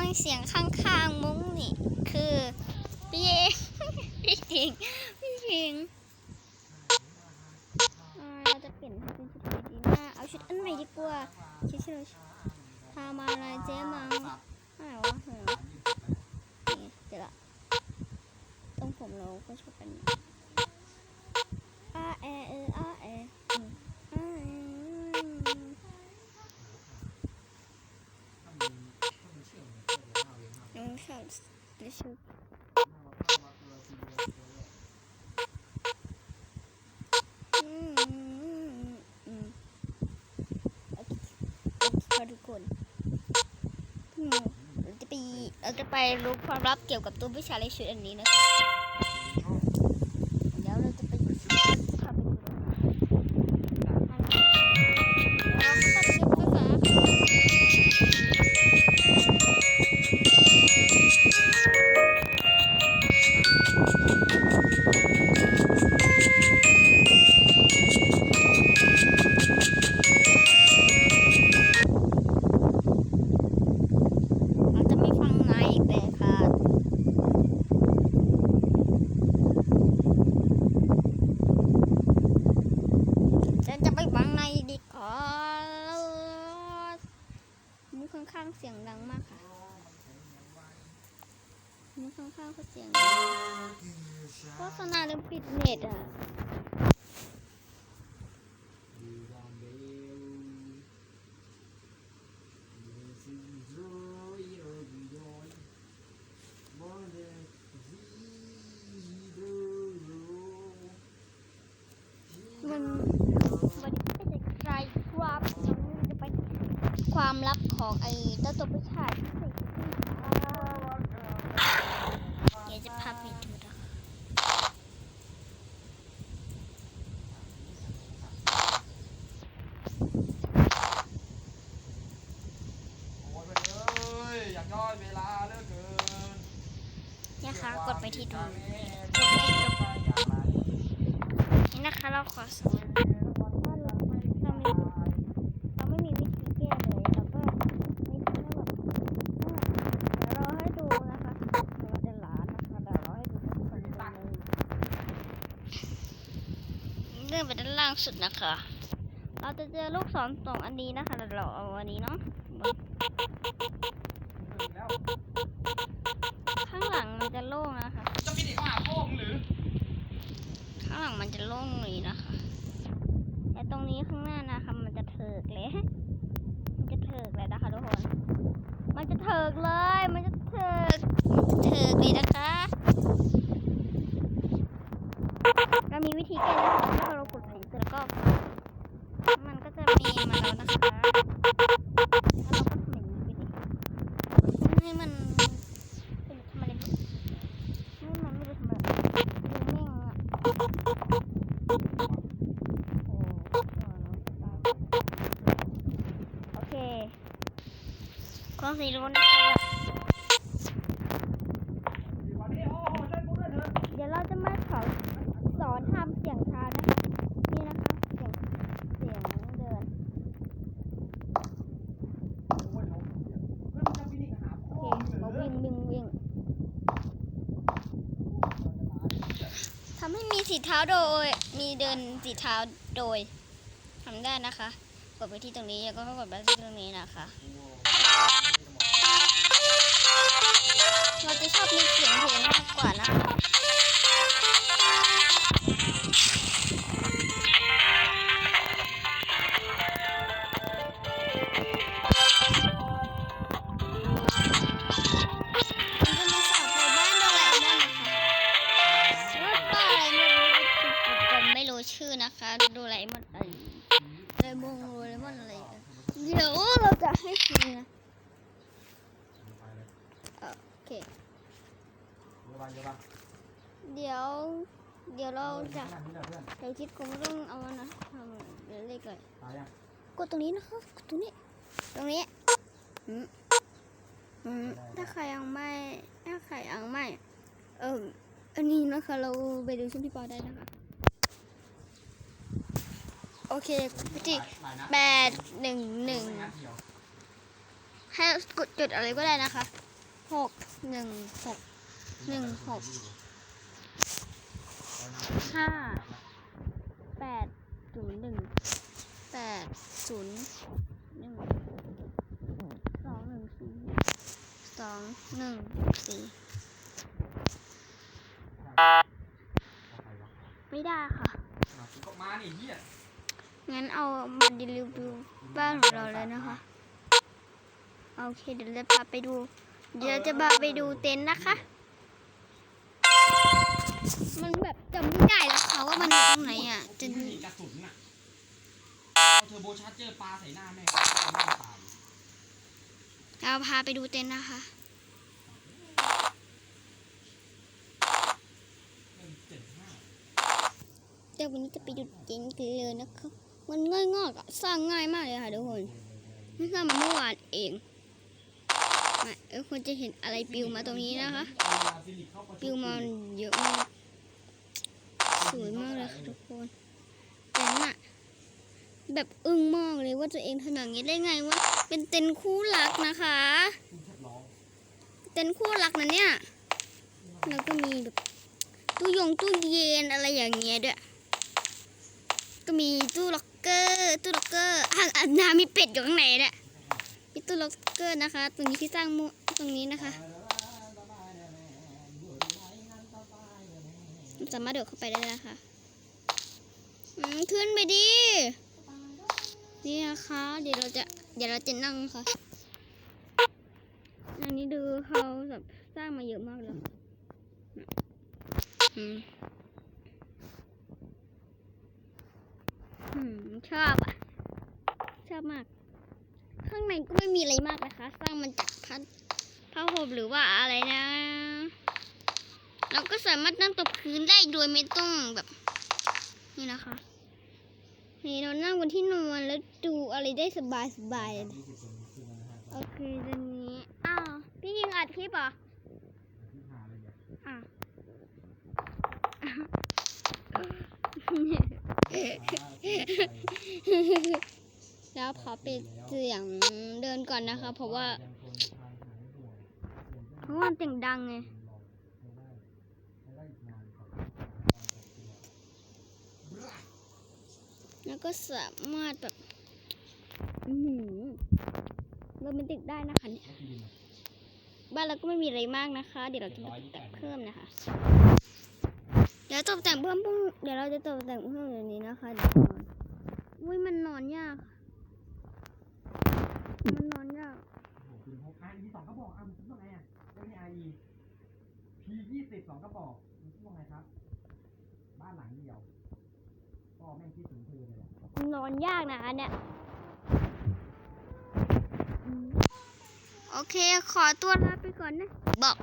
องเสียงข้างๆมุ้งนี่ คือพี่เองพี่ทิงพี่ทิงเราจะเปลี่ยนเป็นชุดอะไรดีนะเอาชุดอันใหม่ดีกว่าชุดที่เรามาอะไรเจ๊มังอะไรวะเฮ้ยเดี๋ยวละต้องผมเราก็ชอบเป็นอาแอเอออา น้องชอบดิชุอืมอืมโอเคโอทุกคนอืมเราจะไปเราจะไปรู้ความลับเกี่ยวกับตัววิชาเลขชุดอันนี้นะคะ ข้างๆเสียงดังมากค่ะมือข้างๆเขาเสียงดังโฆษณาลืมปิดเน็ตอะ มันวันนี้เป็นจะใครความจะไป ความลับของไอ้เจ้าตัวผู้ชายเดี๋ยวจะพาไปดูนะนี่ค่ะกดไปที่ดูกดไปที่ดูนี่นะคะ เราขอสอนว่าเราเราไม่เราไม่มีวิธีแก้เลยเราก็ไม่ทำให้แบบเดี๋ยวเราให้ดูนะคะเราจะหลานนะคะเดี๋ยวเราให้ดูทุกคนเลยเลื่อน ไปด้านล่างสุดนะคะ เราจะเจอลูกศรสองอันนี้นะคะเดี๋ยวเราเอาอันนี้เนาะแล้วข้างหลังมันจะโล่งนะคะจะมีเด็กมาหาพ่อมึงหรือ ข้างหลังมันจะโล่งเลยนะคะแต่ตรงนี้ข้างหน้านะคะมันจะเถิกเลย มันจะเถิกเลยนะคะทุกคน มันจะเถิกเลย มันจะเถิกเถิกเลยนะคะ เรามีวิธีแก้นะคะถ้าเรากดแผงเสร็จแล้วก็ มันก็จะมีมา แล้วนะคะแล้วเราก็ทำอย่างนี้ไปเลยให้มันเป็นทำอะไรให้มันไม่รู้ทำอะไรดูแม่งอะโอเคกล้องสีรุ้นนะคะวันนี้โอ้โหช่วยกูด้วยเถอะเดี๋ยวเราจะมาสอนสอนทำเสียงเท้านะคะ นี่นะคะ เสียง เสียงเดิน โอ้ยเราเพื่อนจะมีเด็กมาหา โอ พ่อ เค มึงหรือ มาวิ่งวิ่งวิ่ง ทำให้มีสีเท้าโดย มีเดินสีเท้าโดยทำได้นะคะกดไปที่ตรงนี้แล้วก็กดไปที่ตรงนี้นะคะ เราจะชอบมีเสียงเพลงมากกว่านะคะ อนะคะโดราเอมอนอะไรอะไรมงโดราเอมอนอะไรกันเดี๋ยวเราจะให้ฟังนะโอเคเดี๋ยวเดี๋ยวเราจะเรอเพื่อนเดี๋ยวคิดคงต้องเอานะทำเดี๋ยวเลขเลยตายยังกดตรงนี้นะคะกดตรงนี้ ตรงนี้ถ้าใครยังไม่ถ้าใครยังไม่เอออันนี้นะคะเราไปดูช่องพี่ปอได้นะคะ โอเควิธีหลายนะแปดหนึ่งหนึ่งให้กดจุดอะไรก็ได้นะคะหกหนึ่งหกหนึ่งหกห้าแปดศูนย์หนึ่งแปดศูนย์หนึ่งสองหนึ่งสี่สองหนึ่งสี่ไม่ได้ค่ะอะกูก็มานี่เฮีย งั้นเอามารีวิวบ้านของเราเลยนะคะ โอเค เดี๋ยวจะพาไปดู เดี๋ยวจะพาไปดูเต็นท์นะคะ มันแบบจำไม่ได้แล้วค่ะว่ามันอยู่ตรงไหนอะจะมีกระสุนอะเอาเทอร์โบชาร์เจอร์ปลาใส่หน้าแม่งตายเราพาไปดูเต็นท์นะคะเล่นเจ็ดห้าเดี๋ยววันนี้จะไปดูเต็นท์กันเลยนะคะ มันง่ายๆอะสร้างง่ายมากเลยค่ะทุกคนไม่สร้างมาเมื่อวานเองมาเออคนจะเห็นอะไรปิวมาตรงนี้นะคะ ปิวมาเยอะมากสวยมากเลยค่ะทุกคนแต่น่ะแบบอึ้งมากเลยว่าตัวเองทำอย่างนี้ได้ไงวะเป็นเต็นคู่รักนะคะ เต็นคู่รักนะเนี่ยแล้วก็มีแบบตู้ยงตู้เย็นอะไรอย่างเงี้ยด้วย ก็มีตู้ล็อก เกอร์ตู้ล็อกเกอร์อ่างอาบน้ำมีเป็ดอยู่ข้างในเนี่ยมีตู้ล็อกเกอร์นะคะ ตรงนี้ที่สร้างมุตรงนี้นะคะสามารถเดินเข้าไปได้นะคะขึ้นไปดินี่นะคะ เดี๋ยวเราจะเดี๋ยวเราจะนั่งค่ะอันนี้ดูเขาแบบสร้างมาเยอะมากเลยอืมอืม ชอบอะ ชอบมาก ข้างในก็ไม่มีอะไรมากนะคะ สร้างมันจากผ้าผ้าห่มหรือว่าอะไรนะ เราก็สามารถนั่งตบพื้นได้โดยไม่ต้องแบบ นี่นะคะนี่เรานั่งบนที่นอนแล้วดูอะไรได้สบายสบายๆเลยโอเคตอนนี้ อ้าว พี่ยิงอัดคลิปเหรออะ แล้วขอปิดเสียงเดินก่อนนะคะ เพราะว่า เพราะว่ามันเสียงดังไงแล้วก็สามารถแบบหือโรแมนติกได้นะคะเนี่ยบ้านเราก็ไม่มีอะไรมากนะคะ เดี๋ยวเราจะตกแต่งเพิ่มนะคะ เดี๋ยวตกแต่งเพิ่มพรุ่งเดี๋ยวเราจะตกแต่งเพิ่มเดี๋ยวนี้นะคะเดี๋ยวนอนอุ้ยมันนอนยากค่ะมันนอนยากปืนพกไอสองกระบอกอะมึงคิดว่าไงอะไม่ใช่ไอพียี่สิบสองกระบอกมึงคิดว่าไงครับ บ้านหลังเดียวพ่อแม่งคิดถึงเธอเลยอะมันนอนยากนะอันเนี่ยโอเค ขอตัวลาไปก่อนนะ บอก